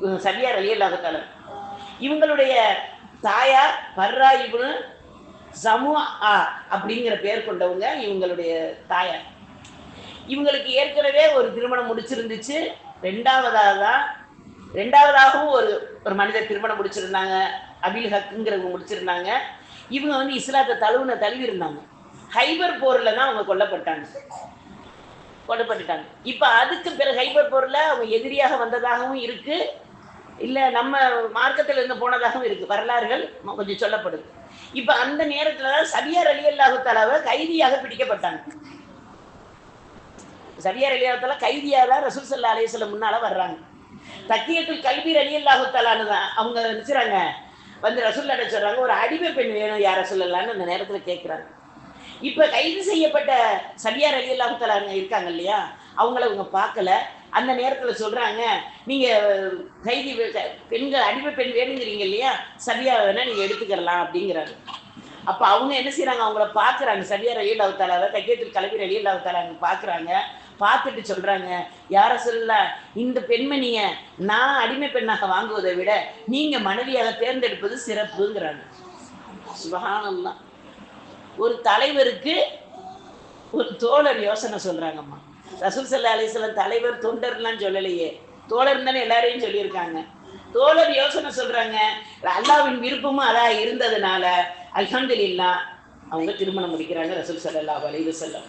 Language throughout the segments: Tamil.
இவங்க சபியார் அலி அல்லாஹால இவங்களுடைய தாயார் பர்ரா இப்னு சமு அப்படிங்கிற பேர் கொண்டவங்க இவங்களுடைய தாயார். இவங்களுக்கு ஏற்கனவே ஒரு திருமணம் முடிச்சிருந்துச்சு. ரெண்டாவதாக தான் ரெண்டாவதாகவும் ஒரு ஒரு மனிதர் திருமணம் முடிச்சிருந்தாங்க. அபில் ஹக்குங்கிறவங்க முடிச்சிருந்தாங்க. இவங்க வந்து இஸ்லாத்தை தழுவுன தழுவி இருந்தாங்க ஹைபர் போரில் தான் அவங்க கொல்லப்பட்டாங்க. கொல்லப்பட்டுட்டாங்க. இப்போ அதுக்கு பிறகு ஹைபர் போரில் அவங்க எதிரியாக வந்ததாகவும் இருக்குது இல்லை நம்ம மார்க்கத்தில் இருந்து போனதாகவும் இருக்குது வரலாறுகள் கொஞ்சம் சொல்லப்படுது இப்போ அந்த நேரத்தில் தான் சபியார் அலி அல்லாஹு கைதியாக பிடிக்கப்பட்டாங்க. சபியார் அலி அல்லாஹு கைதியாக தான் ரசூல் சல்லா அலையம் முன்னால் வர்றாங்க. தக்கியத்தில் கல்வி அலி அல்லாஹு தான் அவங்க நினைச்சுறாங்க. வந்து ரசூல்லாட்ட சொல்கிறாங்க ஒரு அடிமை பெண் வேணும் யார சொல்லலான்னு அந்த நேரத்தில் கேட்குறாங்க இப்போ கைது செய்யப்பட்ட சபியார் அலி அல்லாஹு இருக்காங்க இல்லையா? அவங்கள இவங்க பார்க்கல. அந்த நேரத்தில் சொல்கிறாங்க நீங்கள் கைதி பெண்கள் அடிமை பெண் வேணுங்கிறீங்க இல்லையா? சரியாக வேணால் நீங்கள் எடுத்துக்கலாம் அப்படிங்கிறாங்க. அப்போ அவங்க என்ன செய்கிறாங்க அவங்கள பார்க்குறாங்க சரியாக ரயில் அல்லாஹு தலாவை தைக்கத்தில் கலவீர் ரயில் அல்லாஹு பார்க்குறாங்க பார்த்துட்டு சொல்கிறாங்க யாரை சொல்ல? இந்த பெண்மணியை நான் அடிமை பெண்ணாக வாங்குவதை விட நீங்கள் மனைவியாக தேர்ந்தெடுப்பது சிறப்புங்கிறாங்க. சுபஹானல்லாஹ் ஒரு தலைவருக்கு ஒரு தோழர் யோசனை சொல்கிறாங்கம்மா ரசூல் சல்லா அலிஸ்லாம் தலைவர் தொண்டர்லாம் சொல்லலையே. தோழர் தானே எல்லாரையும் சொல்லியிருக்காங்க. தோழர் யோசனை சொல்றாங்க அல்லாவின் விருப்பமும் அதா இருந்ததுனால அல்ஹம்துலில்லாஹ் அவங்க திருமணம் முடிக்கிறாங்க ரசூல் சல்லல்லாஹு அலைஹி செல்லம்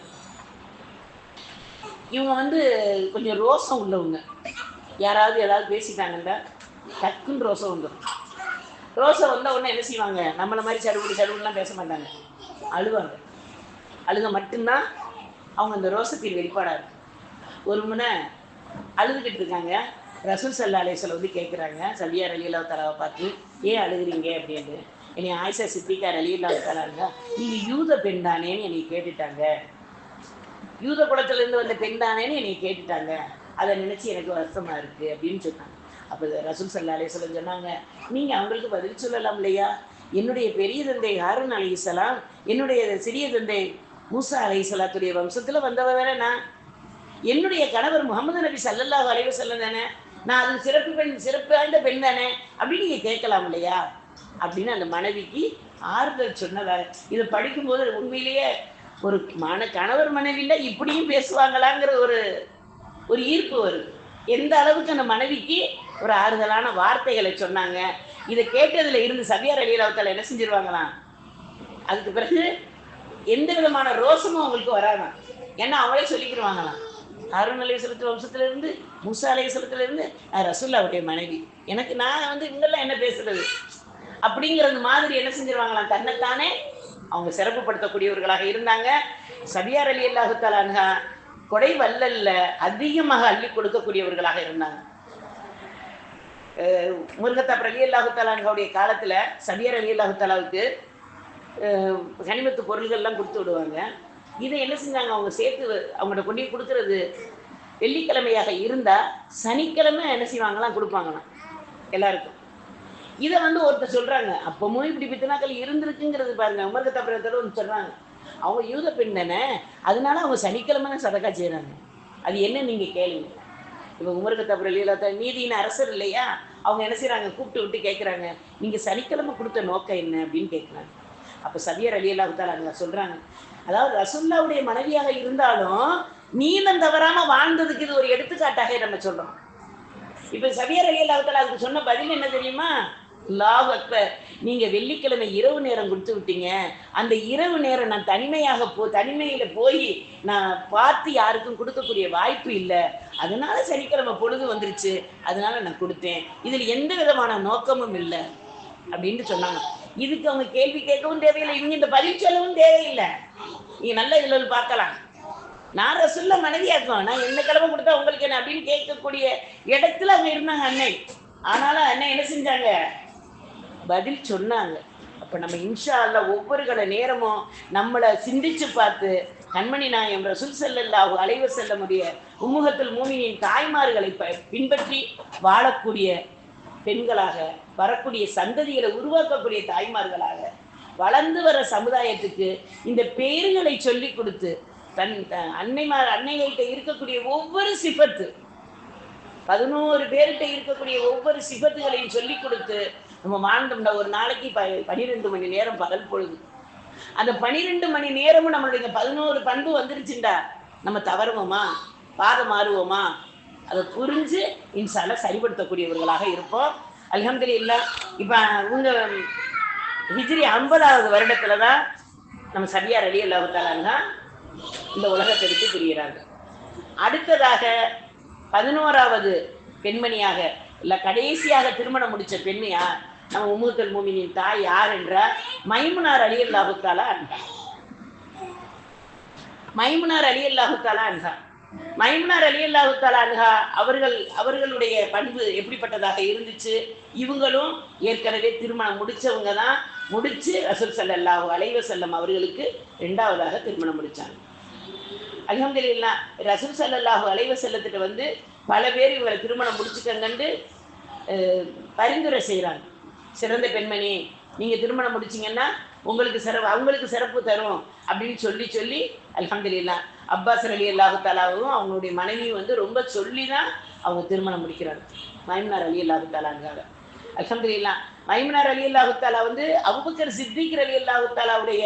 இவங்க வந்து கொஞ்சம் ரோசம் உள்ளவங்க. யாராவது ஏதாவது பேசிட்டாங்கன்னா டக்குன்னு ரோசம் வந்துடும் ரோசம் வந்தால் உடனே என்ன செய்வாங்க? நம்மளை மாதிரி சடுபடி சடுகுடிலாம் பேச மாட்டாங்க. அழுவாங்க. அழுக மட்டும்தான் அவங்க அந்த ரோசத்தின் வெளிப்பாடாக இருக்கு ஒரு முறை அழுதுகிட்டு இருக்காங்க. ரசூல் சல்லா அலேசல் வந்து கேட்குறாங்க சல்லியார் அலி அல்லா தலாவை பார்த்து ஏன் அழுகுறீங்க? அப்படின்ட்டு. என்னை ஆயிஷா சித்திகார் அலி அல்லா தலாங்க நீங்கள் யூத பெண் தானேன்னு என்னை கேட்டுட்டாங்க. யூத குளத்துலேருந்து வந்த பெண் தானேன்னு என்னை கேட்டுட்டாங்க. அதை நினச்சி எனக்கு வருத்தமாக இருக்கு. அப்படின்னு சொன்னாங்க. அப்போ ரசூல் சல்லா அலேஸ்வலம் சொன்னாங்க நீங்கள் அவங்களுக்கு பதில் சொல்லலாம் இல்லையா? என்னுடைய பெரிய தந்தை ஹாரூன் அலைஹிஸ்ஸலாம் என்னுடைய சிறிய தந்தை மூசா அலைஹிஸ்ஸலாத்துடைய வம்சத்தில் வந்தவ வேறே நான். என்னுடைய கணவர் முகமது நபி சல்லல்லாஹ் அலைஹி வஸல்லம் தானே. நான் அது சிறப்பு பெண் சிறப்பு வாய்ந்த பெண் தானே. அப்படின்னு நீங்கள் கேட்கலாம் இல்லையா? அப்படின்னு அந்த மனைவிக்கு ஆறுதல் சொன்னதாக இதை படிக்கும்போது உண்மையிலேயே ஒரு மன கணவர் மனைவியில் இப்படியும் பேசுவாங்களாங்கிற ஒரு ஒரு ஈர்ப்பு வருது எந்த அளவுக்கு அந்த மனைவிக்கு ஒரு ஆறுதலான வார்த்தைகளை சொன்னாங்க. இதை கேட்டதில் இருந்து சபியார் அலி ராவத்தால் என்ன செஞ்சிருவாங்களாம்? அதுக்கு பிறகு எந்த விதமான ரோஷமும் அவங்களுக்கு வராதான் ஏன்னா அவங்களே சொல்லிக்கிடுவாங்களாம் அருண் அலையசலத்து வம்சத்துல இருந்து முசா அலையசலத்துல இருந்து ரசுல்லாவுடைய ரசூல்லாவுடைய மனைவி. எனக்கு நான் வந்து இவங்கெல்லாம் என்ன பேசுறது? அப்படிங்கிறது மாதிரி என்ன செஞ்சிருவாங்களாம்? தன்னைத்தானே அவங்க சிறப்புப்படுத்தக்கூடியவர்களாக இருந்தாங்க. சபியார் அலி அல்லாஹுத்தாலான்ஹா கொடை வல்லல்ல அதிகமாக அள்ளி கொடுக்கக்கூடியவர்களாக இருந்தாங்க. அஹ் முருகத்தா அலி அல்லாஹுத்தாலான்ஹாவுடைய காலத்துல சபியார் அலி அல்லாஹுத்தாலாவுக்கு கனிமத்து பொருள்கள்லாம் கொடுத்து விடுவாங்க. இதை என்ன செஞ்சாங்க? அவங்க சேர்த்து அவங்கள்ட்ட கொண்டு போய் கொடுக்கறது வெள்ளிக்கிழமையாக இருந்தால் சனிக்கிழமை என்ன செய்வாங்களாம்? கொடுப்பாங்களாம். எல்லாருக்கும். இதை வந்து ஒருத்தர் சொல்கிறாங்க அப்பவும் இப்படி பித்தனாக்கள் இருந்திருக்குங்கிறது பாருங்க. உமர்க தப்புறத்தோட ஒன்று சொல்கிறாங்க அவங்க யூத பெண் தானே. அதனால அவங்க சனிக்கிழமை சதக்கா செய்கிறாங்க அது என்ன நீங்கள் கேளுங்க. இப்போ உமர்க தப்புற லீலாத்தா நீதியின் அரசர் இல்லையா? அவங்க என்ன செய்கிறாங்க கூப்பிட்டு விட்டு கேட்குறாங்க நீங்கள் சனிக்கிழமை கொடுத்த நோக்கம் என்ன அப்படின்னு கேட்குறாங்க அப்போ சபியர் அலி அல்லாஹால அங்கே சொல்கிறாங்க அதாவது ரசுல்லாவுடைய மனைவியாக இருந்தாலும் நீளம் தவறாம வாழ்ந்ததுக்கு இது ஒரு எடுத்துக்காட்டாக நம்ம சொல்றோம். இப்ப சபியர் அலி அல்லாஹால அதுக்கு சொன்ன பதில் என்ன தெரியுமா? லாஹ் அக்பர். நீங்க வெள்ளிக்கிழமை இரவு நேரம் கொடுத்து விட்டீங்க. அந்த இரவு நேரம் நான் தனிமையாக போ தனிமையில போய் நான் பார்த்து யாருக்கும் கொடுக்கக்கூடிய வாய்ப்பு இல்லை. அதனால சனிக்கிழமை பொழுது வந்துருச்சு. அதனால நான் கொடுத்தேன். இதில் எந்த விதமான நோக்கமும் இல்லை. அப்படின்ட்டு சொன்னாங்க. இதுக்கு அவங்க கேள்வி கேட்கவும் தேவையில்லை இவங்க இந்த பதில் சொல்லவும் தேவையில்லை. நீங்க நல்ல இதுல பார்க்கலாம். நான் ரசுல்ல மனைவியாக்கும் நான் என்ன கிழமை கொடுத்தா உங்களுக்கு என்ன அப்படின்னு கேட்கக்கூடிய இடத்துல அவங்க இருந்தாங்க அன்னை. ஆனாலும் அன்னை என்ன செஞ்சாங்க? பதில் சொன்னாங்க. அப்போ நம்ம இன்ஷா அல்ல ஒவ்வொரு கட நேரமும் நம்மளை சிந்திச்சு பார்த்து கண்மணி நாயம் ரசூல் செல்லல்லாஹு அலைவர் செல்ல முடிய உம்முகத்தில் மூமியின் தாய்மார்களை ப- பின்பற்றி வாழக்கூடிய பெண்களாக வரக்கூடிய சந்ததிகளை உருவாக்கக்கூடிய தாய்மார்களாக வளர்ந்து வர சமுதாயத்துக்கு இந்த பேருகளை சொல்லி கொடுத்து தன் த- அன்னைமார் அன்னைகள்கிட்ட இருக்கக்கூடிய ஒவ்வொரு சிபத்து பதினோரு பேர்கிட்ட இருக்கக்கூடிய ஒவ்வொரு சிபத்துகளையும் சொல்லி கொடுத்து நம்ம வாழ்ந்தோம்னா ஒரு நாளைக்கு ப பனிரெண்டு மணி நேரம் பகல் பொழுது. அந்த பனிரெண்டு மணி நேரமும் நம்மளுடைய பதினோரு பண்பு வந்துருச்சுண்டா. நம்ம தவறுவோமா? பாதம் மாறுவோமா? அதை புரிஞ்சு இன்சால சரிப்படுத்தக்கூடியவர்களாக இருப்போம். அல்ஹம்துலில்லாஹ் இப்போ உங்க ஹிஜ்ரி ஐம்பதாவது வருடத்துல தான் நம்ம சரியார் அலி அல்லாஹாலாங்க இந்த உலகத்தை விட்டு பிரிகிறாங்க அடுத்ததாக பதினோராவது பெண்மணியாக இல்ல கடைசியாக திருமணம் முடிச்ச பெண்மையா நம்ம உமுத்தல் மூமினின் தாய் யார் என்றால் மைமுனார் அலி அல்லாஹுத்தாலா என்றார் மைமுனார் அலி அல்லாஹுத்தாலா என்றார் மைமுனார் அலி அல்லாஹுத்தாலா அவர்கள் அவர்களுடைய பண்பு எப்படிப்பட்டதாக இருந்துச்சு? இவங்களும் ஏற்கனவே திருமணம் முடிச்சவங்க தான். முடிச்சு ரசூல் ஸல்லல்லாஹு அலைவ செல்லம் அவர்களுக்கு ரெண்டாவதாக திருமணம் முடிச்சாங்க. அல்ஹம்துலில்லாஹ் ரசூல் ஸல்லல்லாஹு அலைவ செல்லத்திட்ட வந்து பல பேர் இவங்களை திருமணம் முடிச்சுக்கங்கன்னு பரிந்துரை செய்கிறாங்க சிறந்த பெண்மணி நீங்கள் திருமணம் முடிச்சீங்கன்னா உங்களுக்கு சிறப்பு அவங்களுக்கு சிறப்பு தரும் அப்படின்னு சொல்லி சொல்லி அலமதுல்லா அப்பாஸ் அலி அல்லாஹு தாலாவும் அவங்களுடைய மனைவியும் வந்து ரொம்ப சொல்லி தான் அவங்க திருமணம் முடிக்கிறாங்க. மைம்னார் அலி அல்லாஹு தாலாங்காக அல்ஹம்துலில்லாஹ் மைம்னார் அலி அல்லாஹு தாலா வந்து அபுபக்கர் சித்திக் அலி அல்லாஹு தாலாவுடைய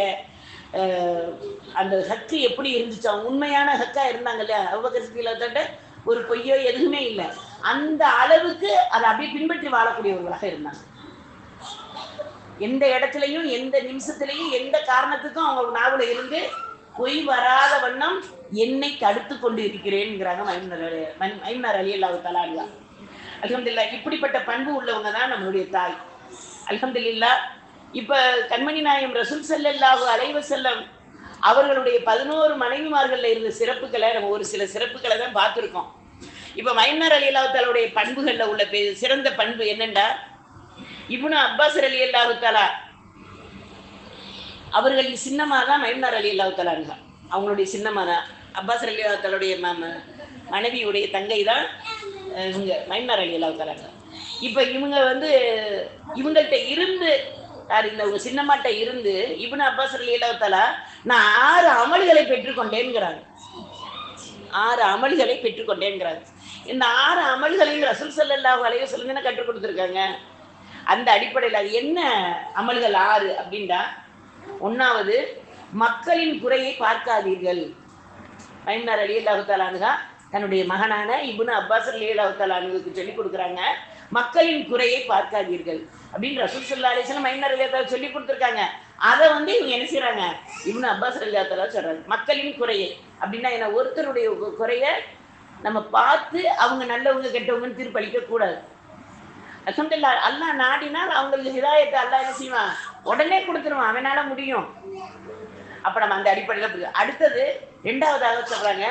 அந்த ஹக்கு எப்படி இருந்துச்சு? அவங்க உண்மையான சக்கா இருந்தாங்க இல்லையா அபுபக்கர் சித்திக் ஒரு பொய்யோ எதுவுமே இல்லை. அந்த அளவுக்கு அதை அப்படியே பின்பற்றி வாழக்கூடியவர்களாக இருந்தாங்க. எந்த இடத்துலையும் எந்த நிமிஷத்துலையும் எந்த காரணத்துக்கும் அவங்க நாவல இருந்து பொய் வராத வண்ணம் என்னை தடுத்து கொண்டு இருக்கிறேன்ங்கிறாங்க மைமனர் அலி- மைமனர் அலி அல்லாஹு தலான்லாம் அலமதுல்லா இப்படிப்பட்ட பண்பு உள்ளவங்க தான் நம்மளுடைய தாய். அலமதுல்லா இப்ப கண்மணி நாயம் ரசூல் ஸல்லல்லாஹு அலைவ செல்லம் அவர்களுடைய பதினோரு மனைவிமார்கள்ல இருந்த சிறப்புகளை நம்ம ஒரு சில சிறப்புகளை தான் பார்த்துருக்கோம். இப்ப மைமனர் அலி அல்லாஹு தாலாவுடைய பண்புகள்ல உள்ள பெ- சிறந்த பண்பு என்னென்னா இப்னு அப்பாஸ் அலி அல்லாஹு தாலா அவர்களின் சின்னமா தான் மைம்னார் அலி அல்லாஹு தலாங்க அவங்களுடைய சின்னமாக தான். அப்பாஸ் அலி அல்லாஹு மாம மனைவியுடைய தங்கை தான் இவங்க மைம்னார் அலி அல்லாஹு இப்போ இவங்க வந்து இவங்கள்ட்ட இருந்து யார் இந்த உங்க சின்னம்மாட்ட இருந்து இப்னு அப்பாஸ் அலி அல்லாஹு நான் ஆறு அமல்களை பெற்றுக்கொண்டேங்கிறாங்க ஆறு அமல்களை பெற்றுக்கொண்டேங்கிறாங்க இந்த ஆறு அமல்களையும் ரசூல் சல்லாஹ் அலைய வஸல்லம் கற்றுக் கொடுத்துருக்காங்க? அந்த அடிப்படையில் அது என்ன அமல்கள் ஆறு அப்படின்டா ஒன்றாவது மக்களின் குறையை பார்க்காதீர்கள். மைனார் அலி அல்லாஹாலானுகா தன்னுடைய மகனான இபுனு அப்பாஸ் அலி அல்லாஹாலானுக்கு சொல்லிக் கொடுக்குறாங்க மக்களின் குறையை பார்க்காதீர்கள் அப்படின்னு ரசூல் சொல்லா அலிஸ்லாம் மைனார் அலி சொல்லி கொடுத்துருக்காங்க. அதை வந்து இவங்க என்ன செய்யறாங்க இவனு அப்பாஸ் அலி அல்லாஹ் சொல்றாங்க மக்களின் குறையை. அப்படின்னா என்ன? ஒருத்தருடைய குறைய நம்ம பார்த்து அவங்க நல்லவங்க கெட்டவங்கன்னு தீர்ப்பளிக்க கூடாது. அசம்பில்லா அல்லாஹ் நாடினால் அவங்களுக்கு ஹிதாயத்தை அல்லா என்ன செய்வான்? உடனே கொடுத்துருவான். அவனால முடியும். அப்ப நம்ம அந்த அடிப்படையில் புரியும் அடுத்தது ரெண்டாவதாக சொல்றாங்க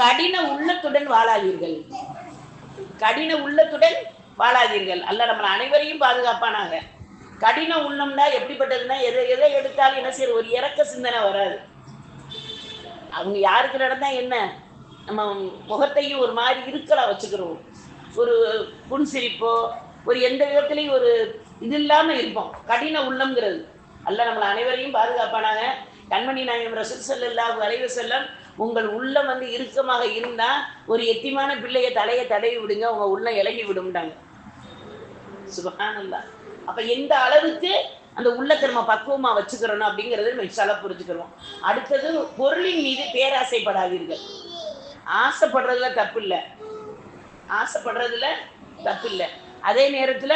கடின உள்ளத்துடன் வாழாதீர்கள். கடின உள்ளத்துடன் வாழாதீர்கள். அல்ல நம்ம அனைவரையும் பாதுகாப்பானாங்க கடின உள்ளம்னா எப்படிப்பட்டதுன்னா எதை எதை எடுத்தாலும் என்ன செய்யற ஒரு இறக்க சிந்தனை வராது. அவங்க யாருக்கு நடந்தா என்ன? நம்ம முகத்தையும் ஒரு மாதிரி இருக்கலாம் வச்சுக்கிறோம். ஒரு புன்சிரிப்போ ஒரு எந்த விதத்திலையும் ஒரு இது இல்லாம இருப்போம். கடின உள்ளம்ங்கிறது. அல்ல நம்மளை அனைவரையும் பாதுகாப்பானாங்க கண்மணி நாயகம் ரசூல் ஸல்லல்லாஹு அலைஹி செல்லம் உங்கள் உள்ளம் வந்து இறுக்கமாக இருந்தா ஒரு எத்திமான பிள்ளைய தலையை தடவி விடுங்க உங்க உள்ளம் இலங்கி விடும்டாங்க சுபகானந்தா அப்ப எந்த அளவுக்கு அந்த உள்ளத்தை நம்ம பக்குவமா வச்சுக்கிறோம் அப்படிங்கறது நம்ம இன்ஷால்லா புரிஞ்சுக்கிறோம் அடுத்தது பொருளின் மீது பேராசைப்படாதீர்கள். ஆசைப்படுறதுல தப்பு இல்லை ஆசைப்படுறதுல தப்பு இல்லை அதே நேரத்துல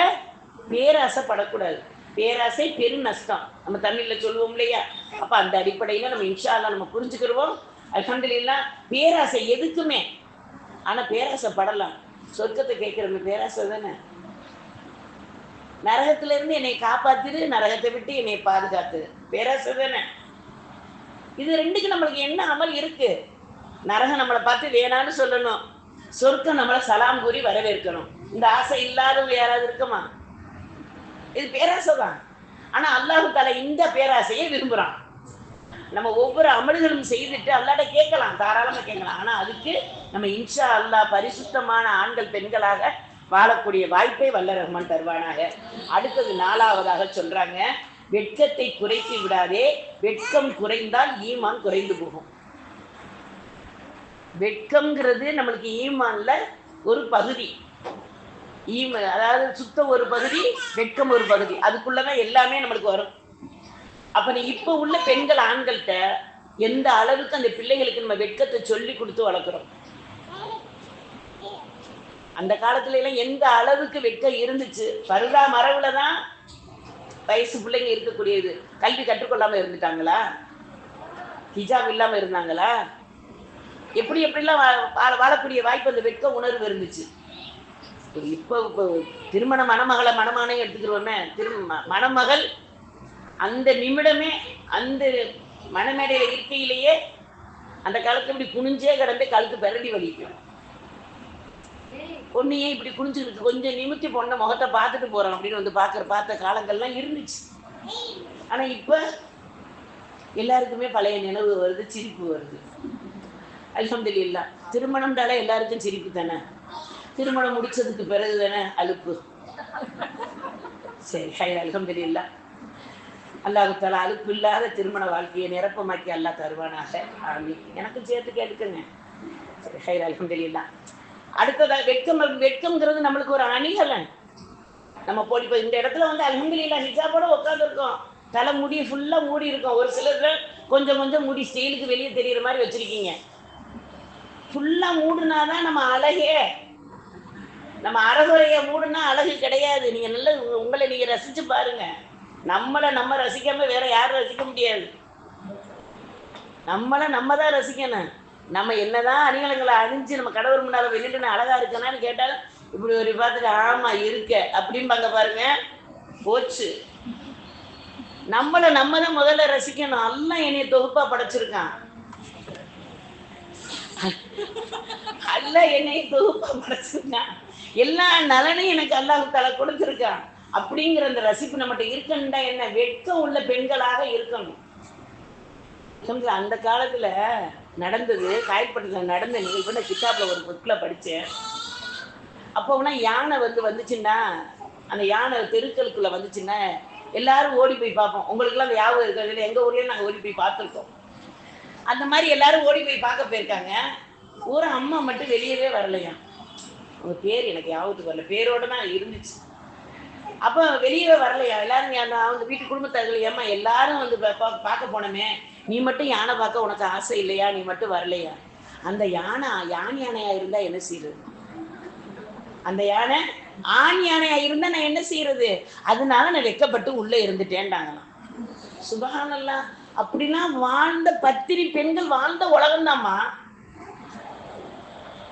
பேராசைப்படக்கூடாது பேராசை பெரும் நஷ்டம். நம்ம தமிழில் சொல்லுவோம் இல்லையா? அப்போ அந்த அடிப்படையில் நம்ம இன்ஷால்லாம் நம்ம புரிஞ்சுக்கிறோம் அல்ஹம்துலில்லாஹ் பேராசை எதுக்குமே? ஆனால் பேராசை படலாம். சொர்க்கத்தை கேட்குறவங்க பேராசை தானே? நரகத்திலேருந்து என்னை காப்பாத்திரு நரகத்தை விட்டு என்னை பாதுகாத்து. பேராசை தானே? இது ரெண்டுக்கு நம்மளுக்கு என்ன அமல் இருக்கு? நரகம் நம்மளை பார்த்து வேணான்னு சொல்லணும். சொர்க்கம் நம்மளை சலாம் கூறி வரவேற்கணும். இந்த ஆசை இல்லாதவங்க யாராவது இருக்குமா? இது பேராசை தான் ஆனா அல்லாஹு தாலா இந்த பேராசையை விரும்புறான். நம்ம ஒவ்வொரு அமல்களும் செய்துட்டு அல்லாட்ட கேட்கலாம் தாராளமா கேட்கலாம். ஆனா அதுக்கு நம்ம இன்ஷா அல்லாஹ் பரிசுத்தமான ஆண்கள் பெண்களாக வாழக்கூடிய வாய்ப்பை வல்ல ரஹ்மான் தருவானாக. அடுத்தது நாலாவதாக சொல்றாங்க வெட்கத்தை குறைத்து விடாதே வெட்கம் குறைந்தால் ஈமான் குறைந்து போகும். வெட்கம்ங்கிறது நம்மளுக்கு ஈமான்ல ஒரு பகுதி. ஈம அதாவது சுத்தம் ஒரு பகுதி வெட்கம் ஒரு பகுதி. அதுக்குள்ளதான் எல்லாமே நம்மளுக்கு வரும். அப்ப நீ இப்ப உள்ள பெண்கள் ஆண்கள்கிட்ட எந்த அளவுக்கு அந்த பிள்ளைகளுக்கு நம்ம வெட்கத்தை சொல்லி கொடுத்து வளர்க்குறோம்? அந்த காலத்துல எல்லாம் எந்த அளவுக்கு வெட்கம் இருந்துச்சு? பருதா மரபுல தான் வயசு பிள்ளைங்க இருக்கக்கூடியது. கல்வி கற்றுக்கொள்ளாம இருந்துட்டாங்களா? ஹிஜாப் இல்லாம இருந்தாங்களா? எப்படி எப்படிலாம் வா- வாழ- வாழக்கூடிய வாய்ப்பு அந்த வெட்க உணர்வு இருந்துச்சு? இப்போ இப்போ திருமண மணமகளை மணமானே எடுத்துக்கிறோமே. திரு மணமகள் அந்த நிமிடமே அந்த மணமேடையில் இருக்கையிலேயே அந்த காலத்துல இப்படி குனிஞ்சே கிடந்து கழுத்து பெரடி வலிக்கும். பொண்ணையே இப்படி குனிஞ்சுக்கிட்டு கொஞ்சம் நிமித்தி பொண்ணை முகத்தை பார்த்துட்டு போறோம் அப்படின்னு வந்து பார்க்குற பார்த்த காலங்கள்லாம் இருந்துச்சு. ஆனா இப்ப எல்லாருக்குமே பழைய நினைவு வருது சிரிப்பு வருது. அல்ஹம்துலில்லா. திருமணம்னால எல்லாருக்கும் சிரிப்பு தானே? திருமணம் முடிச்சதுக்கு பிறகு தானே அலுப்பு? சரி ஹைர் அலகம்பதி அல்லாஹு தாலா அலுப்பு இல்லாத திருமண வாழ்க்கையை நிரப்பமாக்கி அல்லா தருவானாக. ஆமி எனக்கும் சேர்த்து கேட்டுக்கங்க. சரி ஹைர் அல்ஹம்துலில்லா. அடுத்ததா வெட்கம் வெட்கம்ங்கிறது நம்மளுக்கு ஒரு அணிகலன். நம்ம போய் இப்போ இந்த இடத்துல வந்து அல்ஹம்துலில்லா நிஜாபோட உட்காந்துருக்கோம் தலை முடி ஃபுல்லாக மூடி இருக்கும். ஒரு சிலர்ல கொஞ்சம் கொஞ்சம் முடி ஸ்டைலுக்கு வெளியே தெரியுற மாதிரி வச்சிருக்கீங்க. ஃபுல்லாக மூடுனாதான் நம்ம அழகே. நம்ம அறகுறைய மூடுனா அழகு கிடையாது. நீங்க நல்ல உங்களை நீங்க ரசிச்சு பாருங்க. நம்மளை நம்ம ரசிக்காம வேற யாரும் ரசிக்க முடியாது. நம்மளை நம்ம தான் ரசிக்கணும். நம்ம என்னதான் அணிகலங்களை அணிஞ்சு நம்ம கடவுள் முன்னால வெளியிட்டு நான் அழகா இருக்கேனான்னு கேட்டாலும் இப்படி ஒரு பார்த்துட்டு ஆமா இருக்க. அப்படிம்பாங்க பாருங்க. போச்சு. நம்மளை நம்ம தான் முதல்ல ரசிக்கணும். எல்லாம் என்னைய தொகுப்பா படைச்சிருக்கான். அல்ல என்னை தொகுப்பா படைச்சிருக்கான். எல்லா நலனையும் எனக்கு அல்லாஹு தலை கொடுத்துருக்கான். அப்படிங்கிற அந்த ரசிப்பு நம்மகிட்ட இருக்கணும்டா என்ன? வெட்கம் உள்ள பெண்களாக இருக்கணும். சொல்லுங்க அந்த காலத்துல நடந்தது காயப்பட்டதுல நடந்த நிகழ்வு நான் கித்தாப்ல ஒரு புக்கில் படித்தேன் அப்போனா யானை வந்து வந்துச்சுன்னா அந்த யானை தெருக்களுக்குள்ள வந்துச்சுன்னா எல்லாரும் ஓடி போய் பார்ப்போம். உங்களுக்குலாம் அந்த ஞாபகம் இருக்கிறது எங்கள் ஊர்லேயும் நாங்கள் ஓடி போய் பார்த்துருக்கோம். அந்த மாதிரி எல்லாரும் ஓடி போய் பார்க்க போயிருக்காங்க. ஒரு அம்மா மட்டும் வெளியவே வரலையா அவங்க பேர் எனக்கு ஞாபகத்துக்கு வரல. பேரோட தான் இருந்துச்சு. அப்போ வெளியே வரலையா? எல்லாரும் அந்த அவங்க வீட்டு குடும்பத்தார்கள் ஏமா எல்லாரும் வந்து பா- பார்க்க போனோமே. நீ மட்டும் யானை பார்க்க உனக்கு ஆசை இல்லையா? நீ மட்டும் வரலையா? அந்த யானை யான் யானையா இருந்தா என்ன செய்யறது அந்த யானை ஆண் யானையா இருந்தா நான் என்ன செய்யறது அதனால நான் வெக்கப்பட்டு உள்ள இருந்துட்டேன்டாங்களாம். சுபகானல்லாம் அப்படிலாம் வாழ்ந்த பத்திரி பெண்கள் வாழ்ந்த உலகம்தாம்மா.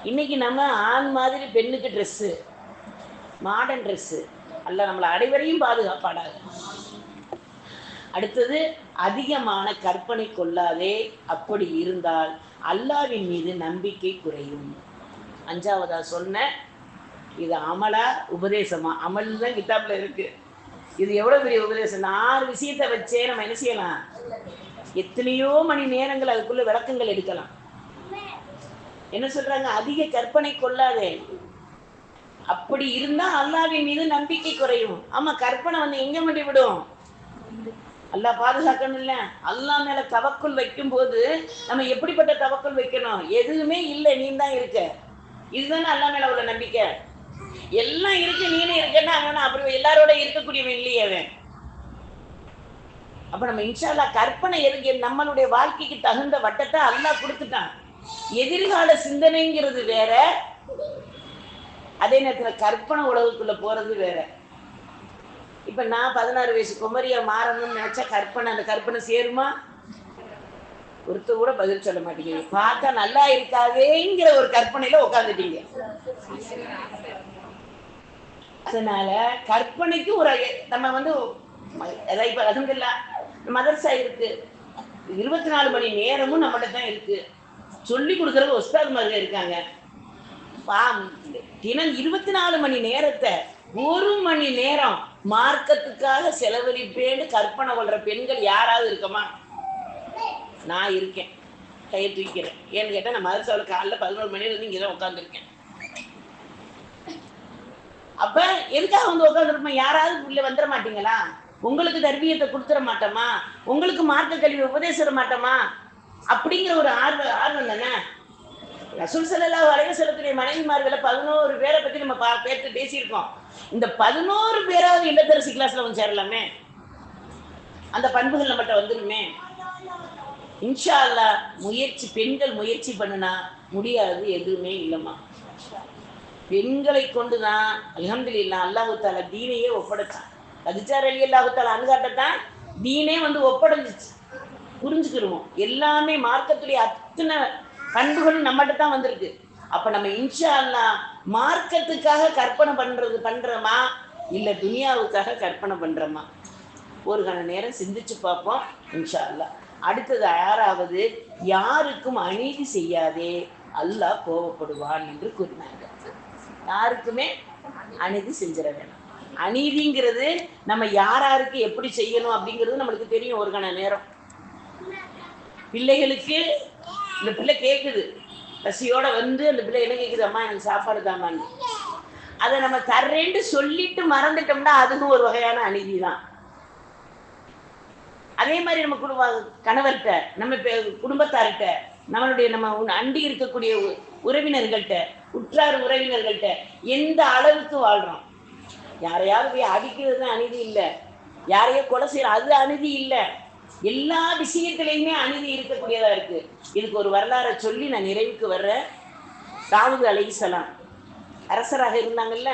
இன்னைக்கு நம்ம ஆண் மாதிரி பெண்ணுக்கு ட்ரெஸ்ஸு மாடர்ன் ட்ரெஸ்ஸு அல்ல நம்மளை அனைவரையும் பாதுகாப்பாடாக அடுத்தது அதிகமான கற்பனை கொள்ளாதே அப்படி இருந்தால் அல்லாவின் மீது நம்பிக்கை குறையும். அஞ்சாவதா சொன்ன இது அமலா உபதேசமா? அமல் தான் கிதாப்ல இருக்கு. இது எவ்வளவு பெரிய உபதேசம்? ஆறு விஷயத்தை வச்சே நம்ம என்ன செய்யலாம்? எத்தனையோ மணி நேரங்கள் அதுக்குள்ள விளக்கங்கள் எடுக்கலாம். என்ன சொல்றாங்க? அதிக கற்பனை கொள்ளாதே. அப்படி இருந்தா அல்லாவின் மீது நம்பிக்கை குறையும். ஆமா கற்பனை வந்து எங்க முடி விடும்? அல்லாஹ் பாதுகாக்கணும் இல்ல. அல்லா மேல தவக்குள் வைக்கும் போது நம்ம எப்படிப்பட்ட தவக்குள் வைக்கணும்? எதுவுமே இல்லை நீ தான் இருக்க. இதுதானே அல்லாஹ் மேல உள்ள நம்பிக்கை. எல்லாம் இருக்கு நீனே இருக்கன்னா அவன் அப்படி எல்லாரோட இருக்கக்கூடியவன் இல்லையே அவன். அப்ப நம்ம இன்ஷால்லா கற்பனை எதுக்கு? நம்மளுடைய வாழ்க்கைக்கு தகுந்த வட்டத்தை அல்லா கொடுத்துட்டான். எதிர்கால சிந்தனைங்கிறது வேற அதே நேரத்துல கற்பனை உலகத்துக்குள்ள போறது வேற. இப்ப நான் பதினாறு வயசு குமரியா மாறணும்னு நினைச்சா கற்பனை அந்த கற்பனை சேருமா? ஒருத்த கூட பதில் சொல்ல மாட்டீங்க பார்த்தா நல்லா இருக்காதேங்கிற ஒரு கற்பனையில உட்காந்துட்டீங்க அதனால கற்பனைக்கு ஒரு நம்ம வந்து இப்ப அலமதுல்லா மதர்சா இருக்கு. இருபத்தி நாலு மணி நேரமும் நம்மகிட்ட தான் இருக்கு. சொல்லி கொடுக்கறது ஒஸ்தாதுமார்கள் இருக்காங்க. தினம் இருபத்தி நாலு மணி நேரத்தை ஒரு மணி நேரம் மார்க்கத்துக்காக செலவழிப்பேன்னு கற்பனை கொள்ற பெண்கள் யாராவது இருக்கமா? நான் இருக்கேன். கையை தூக்கிறேன் ஏன்னு கேட்டா நான் மதரசாவில் காலைல பதினோரு மணில இருந்து இங்கே தான் உட்காந்துருக்கேன் அப்ப எதுக்காக வந்து உட்காந்துருப்போம் யாராவது உள்ள வந்துட மாட்டீங்களா? உங்களுக்கு தர்பியத்தை கொடுத்துட மாட்டோமா? உங்களுக்கு மார்க்க கல்வி உபதேசிட மாட்டோமா? அப்படிங்கிற ஒரு ஆர்வம் ஆர்வம் தானே ரசூல் ஸல்லல்லாஹு அலைஹி வஸல்லத்துடைய மனைவிமார்களை பதினோரு பேரை பத்தி நம்ம பா பேர்த்து பேசியிருக்கோம். இந்த பதினோரு பேராவது இல்லத்தரசி கிளாஸ்ல வந்து சேரலாமே? அந்த பண்புகள் நம்மகிட்ட வந்துருமே? இன்ஷா அல்லா முயற்சி பெண்கள் முயற்சி பண்ணுனா முடியாது எதுவுமே இல்லைம்மா. பெண்களை கொண்டு தான் அல்ஹம்துலில்லாஹ் அல்லாஹு தாலா தீனையே ஒப்படைச்சான். கதிச்சார் அலி அல்லாஹு தாலா அணுகாட்டத்தான் தீனே வந்து ஒப்படைஞ்சிச்சு. புரிஞ்சுக்கிருவோம். எல்லாமே மார்க்கத்துடைய அத்தனை பண்புகளும் நம்மகிட்ட தான் வந்திருக்கு. அப்ப நம்ம இன்ஷா அல்லா மார்க்கத்துக்காக கற்பனை பண்றது பண்றோமா? இல்ல துனியாவுக்காக கற்பனை பண்றோமா? ஒரு கண நேரம் சிந்திச்சு பார்ப்போம் இன்ஷா அல்லாஹ் அடுத்தது ஆறாவது யாருக்கும் அநீதி செய்யாதே அல்லாஹ் கோவப்படுவான் என்று கூறினாங்க. யாருக்குமே அநீதி செஞ்சிட வேணாம். அநீதிங்கிறது நம்ம யாராருக்கு எப்படி செய்யணும் அப்படிங்கிறது நம்மளுக்கு தெரியும் ஒரு கண நேரம். பிள்ளைகளுக்கு இந்த பிள்ளை கேட்குது பசியோட வந்து அந்த பிள்ளை என்ன கேட்குது அம்மா எனக்கு சாப்பாடு தாமான்னு அதை நம்ம தர்றேன்னு சொல்லிட்டு மறந்துட்டோம்னா அதுவும் ஒரு வகையான அநீதி தான் அதே மாதிரி நம்ம குடும்ப கணவர்கிட்ட நம்ம குடும்பத்தார்கிட்ட நம்மளுடைய நம்ம உன் அண்டி இருக்கக்கூடிய உ- உறவினர்கள்ட்ட உற்றார் உறவினர்கள்ட்ட எந்த அளவுக்கு வாழ்றோம்? யாரையாவது போய் அடிக்கிறது தான் அநீதி இல்லை. யாரையோ கொலை செய்யறோம் அது அநீதி இல்லை. எல்லா விஷயத்திலையுமே அநீதி இருக்கக்கூடியதா இருக்கு. இதுக்கு ஒரு வரலாறை சொல்லி நான் நிறைவுக்கு வர்ற தாவூது அலைசலாம் அரசராக இருந்தாங்கல்ல?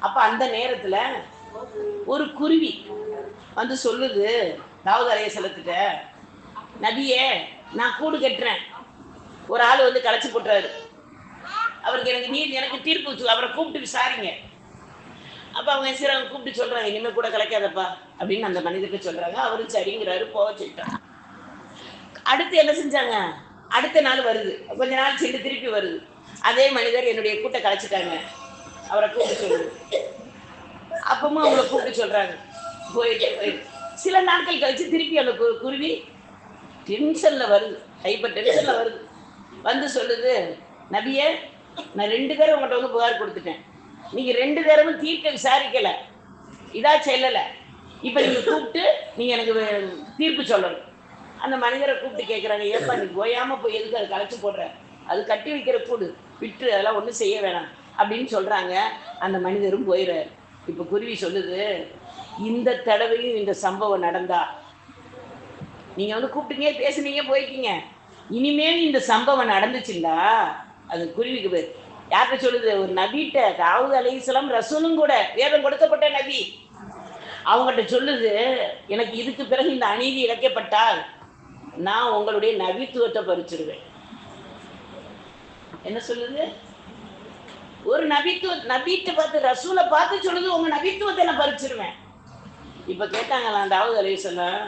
அப்ப அந்த நேரத்துல ஒரு குருவி வந்து சொல்லுது தாவூது அலைஹிஸ்ஸலத்துட்ட நபியே நான் கூடு கட்டுறேன். ஒரு ஆள் வந்து களைச்சு போட்டுறாரு. அவருக்கு எனக்கு நீ எனக்கு தீர்ப்பு வச்சு அவரை கூப்பிட்டு விசாரிங்க. அப்ப அவங்க சரி அவங்க கூப்பிட்டு சொல்றாங்க இனிமே கூட கலைக்காதப்பா அப்படின்னு அந்த மனிதருக்கு சொல்றாங்க. அவரும் சரிங்கிறாரு போக சொல்லிட்டாங்க அடுத்து என்ன செஞ்சாங்க? அடுத்த நாள் வருது. கொஞ்ச நாள் சென்று திருப்பி வருது. அதே மனிதர் என்னுடைய கூட்டை கலைச்சிட்டாங்க. அவரை கூப்பிட்டு சொல்லுது அப்பமும் அவங்கள கூப்பிட்டு சொல்றாங்க. போயிட்டே போயிட்டு. சில நாட்கள் கழிச்சு திருப்பி அந்த கு- குருவி டென்ஷன்ல வருது. ஹைப்பர் டென்ஷன்ல வருது. வந்து சொல்லுது நபியே நான் ரெண்டு பேரும் உங்கள்கிட்ட வந்து புகார் கொடுத்துட்டேன். நீங்க ரெண்டு பேரும் தீர்க்க விசாரிக்கல. இதா செல்லல. இப்ப நீங்க கூப்பிட்டு நீங்க எனக்கு தீர்ப்பு சொல்லணும். அந்த மனிதரை கூப்பிட்டு கேட்குறாங்க ஏப்பா நீ ஓயாம போய் எதுக்கு அதை கலைச்சு போடுற? அது கட்டி வைக்கிற கூடு விட்டு அதெல்லாம் ஒன்றும் செய்ய வேணாம். அப்படின்னு சொல்றாங்க. அந்த மனிதரும் போயிடுறாரு இப்ப குருவி சொல்லுது இந்த தடவையும் இந்த சம்பவம் நடந்தா நீங்க வந்து கூப்பிட்டீங்க பேசுனீங்க போயிட்டீங்க. இனிமேல் இந்த சம்பவம் நடந்துச்சுங்களா அது குருவிக்கு பேர். யார்கிட்ட சொல்லுது? ஒரு நபிட்ட தாவூத் அலைஹிஸ்ஸலாம் ரசூலும் கூட வேதம் கொடுக்கப்பட்ட நபி. அவங்ககிட்ட சொல்லுது எனக்கு இதுக்கு பிறகு இந்த அநீதி இழைக்கப்பட்டால் நான் உங்களுடைய நபித்துவத்தை பறிச்சிருவேன் என்ன சொல்லுது? ஒரு நபித்துவ நபீட்டை பார்த்து ரசூலை பார்த்து சொல்லுது உங்க நபித்துவத்தை நான் பறிச்சிருவேன் இப்ப கேட்டாங்களா தாவூத் அலைஹிஸ்ஸலாம்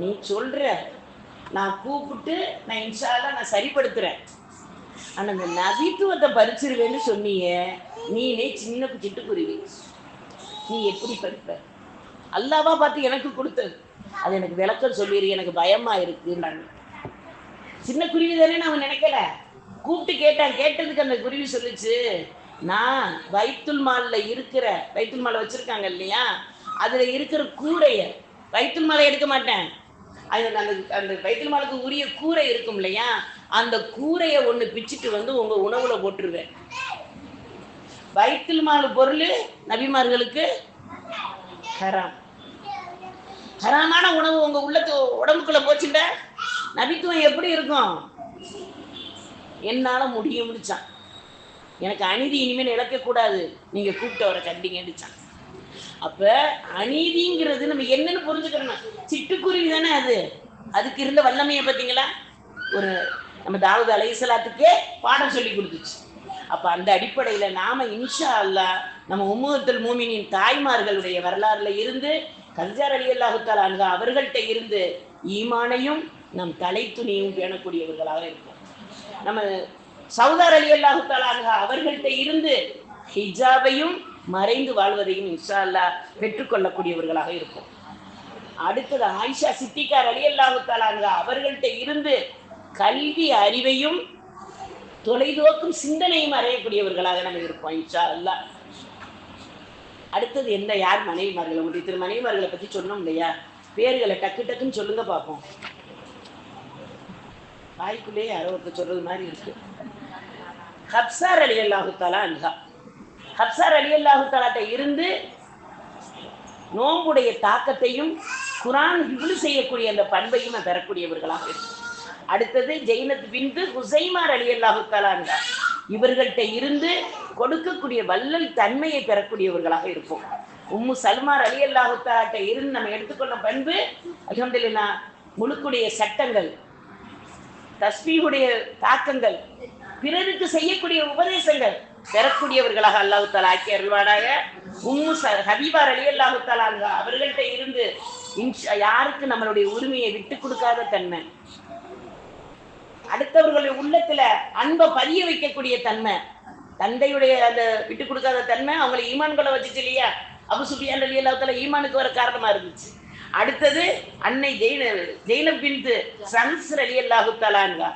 நீ சொல்ற நான் கூப்பிட்டு நான் இன்ஷால்லாம் நான் சரிப்படுத்துறேன். ஆனா இந்த நபித்துவத்தை பறிச்சிருவேன்னு சொன்னீங்க நீனே சின்ன சிட்டுக்குருவி நீ எப்படி படிப்ப அல்லாவா பார்த்து எனக்கு கொடுத்தது. அது எனக்கு விளக்கம் சொல்லிடு எனக்கு பயமா இருக்குன்றாங்க சின்ன குருவி தானே நான் நினைக்கல. கூப்பிட்டு கேட்டான் கேட்டதுக்கு அந்த குருவி சொல்லுச்சு நான் வைத்துல் மால்ல இருக்கிற வைத்துல் மாலை வச்சிருக்காங்க இல்லையா? அதுல இருக்கிற கூடைய வைத்துல் மாலை எடுக்க மாட்டேன். அது அந்த அந்த பைத்துல் மாலுக்கு உரிய கூரை இருக்கும் இல்லையா? அந்த கூரையை ஒன்று பிச்சுட்டு வந்து உங்கள் உணவில் போட்டுருவேன். பைத்துல் மாலு பொருள் நபிமார்களுக்கு ஹராம். ஹராமான உணவு உங்கள் உள்ளத்து உடம்புக்குள்ளே போச்சுட்ட நபித்துவம் எப்படி இருக்கும்? என்னால முடியும்னுச்சான் எனக்கு அநீதி இனிமேல் இழக்கக்கூடாது. நீங்க கூப்பிட்டவரை கண்டிங்கன்னுச்சான். அப்ப அநீதிங்கிறது நம்ம என்னன்னு புரிஞ்சுக்கிறோம் சிட்டுக்குருவி தானே அது. அதுக்கு இருந்த வல்லமையை பார்த்தீங்களா? ஒரு நம்ம தாவூது அலைசலாத்துக்கே பாடம் சொல்லி கொடுத்துச்சு. அப்ப அந்த அடிப்படையில நாம இன்ஷா அல்லாஹ் நம்ம உம்முகத்தில் மூமினின் தாய்மார்களுடைய வரலாறுல இருந்து கல்ஜார் அலி அல்லாஹுத்தால் அங்க அவர்கள்ட்ட இருந்து ஈமானையும் நம் தலை துணியும் பேணக்கூடியவர்களாக இருக்கும் நம்ம சவுதார் அலி அல்லாஹுத்தால் அன்ஹா அவர்கள்ட்ட இருந்து ஹிஜாபையும் மறைந்து வாழ்வதையும் இன்ஷா அல்லாஹ் பெற்றுக்கொள்ளக்கூடியவர்களாக இருப்போம். அடுத்தது ஆயிஷா சித்திகார் அலி அல்லாஹுத்தால் அவர்கள்ட்ட இருந்து கல்வி அறிவையும் தொலைதோக்கும் சிந்தனையும் அறையக்கூடியவர்களாக நம்ம இருப்போம் இன்ஷா அல்லாஹ். அடுத்தது என்ன யார் மனைவிமார்கள்? உங்களுடைய திரு மனைவிமார்களை பத்தி சொன்னோம் இல்லையா? பேர்களை டக்கு டக்குன்னு சொல்லுங்க பார்ப்போம் வாய்க்குள்ளேயே யாரோ ஒருத்தர் சொல்றது மாதிரி இருக்கு. ஹப்சார் அலி அல்லாஹு தாலா அன்ஹா. ஹப்சார் அலி அல்லாஹு தலாட்ட இருந்து நோம்புடைய தாக்கத்தையும் குரான் இவ்வளவு செய்யக்கூடிய அந்த பண்பையும் பெறக்கூடியவர்களாக இருக்கும் அடுத்தது ஜெயினத் பிந்து ஹுசைமார் அலி அல்லாஹு தாலான்டா இவர்கள்ட்ட இருந்து கொடுக்கக்கூடிய வல்லல் தன்மையை பெறக்கூடியவர்களாக இருப்போம். உம்மு சல்மார் அலி அல்லாஹு தலாட்ட இருந்து நம்ம எடுத்துக்கொண்ட பண்பு அலமதுல்லா முழுக்குடைய சட்டங்கள் தஸ்பீஹுடைய தாக்கங்கள் பிறருக்கு செய்யக்கூடிய உபதேசங்கள் பெறக்கூடியவர்களாக அல்லாஹு தாலா ஆக்கி அருள்வானாக. உம்மு ஹபீபார் அலி அல்லாஹு தாலாங்க அவர்கள்ட்ட இருந்து யாருக்கு நம்மளுடைய உரிமையை விட்டு கொடுக்காத தன்மை? அடுத்தவர்களுடைய உள்ளத்துல அன்பை பதிய வைக்கக்கூடிய தன்மை? தந்தையுடைய அந்த விட்டு கொடுக்காத தன்மை? அவங்களை ஈமான் கொள்ள வச்சுச்சு இல்லையா? அபு சுபியான் அலி அல்லாஹ் ஈமானுக்கு வர காரணமா இருந்துச்சு. அடுத்தது அன்னை ஜெயின ஜெயினப் பின்து சன்ஸ் அலி அல்லாஹு தலான்கா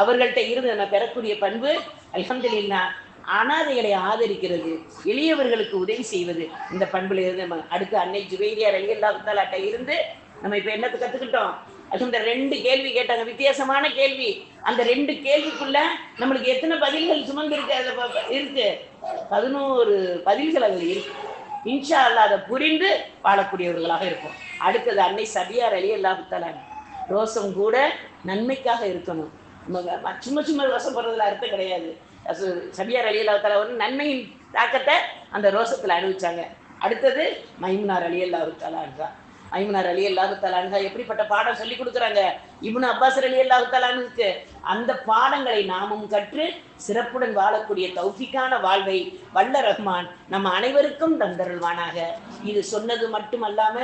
அவர்கள்ட்ட இருந்து நம்ம பெறக்கூடிய பண்பு அல்ஹம்துலில்லா அனாதைகளை ஆதரிக்கிறது எளியவர்களுக்கு உதவி செய்வது. இந்த பண்புல இருந்து நம்ம அடுத்து அன்னை ஜுவேரியார் அலி அல்லாஹு இருந்து நம்ம இப்ப என்னத்தை கத்துக்கிட்டோம்? அது இந்த ரெண்டு கேள்வி கேட்டாங்க. வித்தியாசமான கேள்வி. அந்த ரெண்டு கேள்விக்குள்ள நம்மளுக்கு எத்தனை பதில்கள் சுமந்து இருக்கு அதுல ப- இருக்கு. பதினோரு பதில்கள் அதுல இருக்கு. இன்ஷா அல்லாஹ் அதை புரிந்து வாழக்கூடியவர்களாக இருக்கும் அடுத்தது அன்னை சபியார் அலி அல்லாஹுத்தாலான் ரோசம் கூட நன்மைக்காக இருக்கணும். நம்ம சும்மா சும்மா ரோசம் போடுறதுல அர்த்தம் கிடையாது. சபியார் அலி அல்லாஹால வந்து நன்மையின் தாக்கத்தை அந்த ரோசத்தில் அனுபவிச்சாங்க. அடுத்தது மைமுனார் அலி அல்லாஹுத்தாலான் மைமுனார் அலி அல்லாஹு தலான்ஹா எப்படிப்பட்ட பாடம் சொல்லி கொடுக்குறாங்க? இப்னு அப்பாஸ் அலி அல்லாஹு தலானுக்கு அந்த பாடங்களை நாமும் கற்று சிறப்புடன் வாழக்கூடிய தௌஃபிக்கான வாழ்வை வல்ல ரஹ்மான் நம்ம அனைவருக்கும் தந்தருள்வானாக. இது சொன்னது மட்டுமல்லாம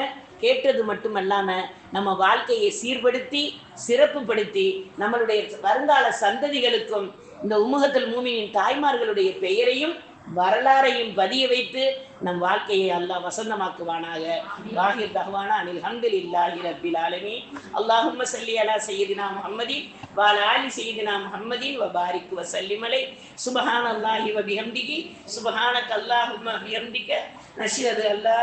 கேட்டது மட்டுமல்லாம நம்ம வாழ்க்கையை சீர்படுத்தி சிறப்புப்படுத்தி நம்மளுடைய வருங்கால சந்ததிகளுக்கும் இந்த உமுகத்தில் மூமியின் தாய்மார்களுடைய பெயரையும் வரலாறையும் பதிய வைத்து நம் வாழ்க்கையை அல்லாஹ் வசந்தமாக்குவானாக. வாஹிர் தகவானா அனில் ஹந்தில் இல்லாஹி ரப்பில் ஆலமி அல்லாஹும்ம சல்லி அலா சையதினா முஹம்மதின் வால ஆலி சையதினா முஹம்மதின் வ பாரிக் வ சல்லிமலை சுபஹான அல்லாஹி வ சுபஹான சுபஹானக் அல்லாஹும்ம பிஹம்திக. நஷ்ஹது அல்லா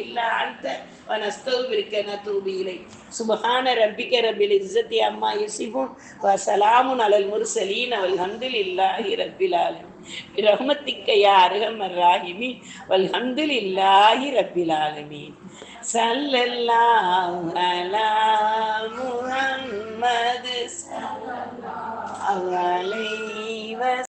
இல்லா அன்த வ நஸ்தௌபிருக்க நதூபு இலை சுபஹான ரப்பிக்க ரப்பில் இஸ்ஸத்தி அம்மா யுசிஃபுன். வ சலாமுன் அலல் முர்சலீன். வல் ஹம்தில் இல்லாஹி ரப்பில் ஆலமி பிரஹமத்திக்கையா அருகமர் ராஹிமி வல்ஹம்து இல்லாஹி ரப்பில் ஆலமீன். சல்லல்லாஹு அலா முஹம்மது அலைஹி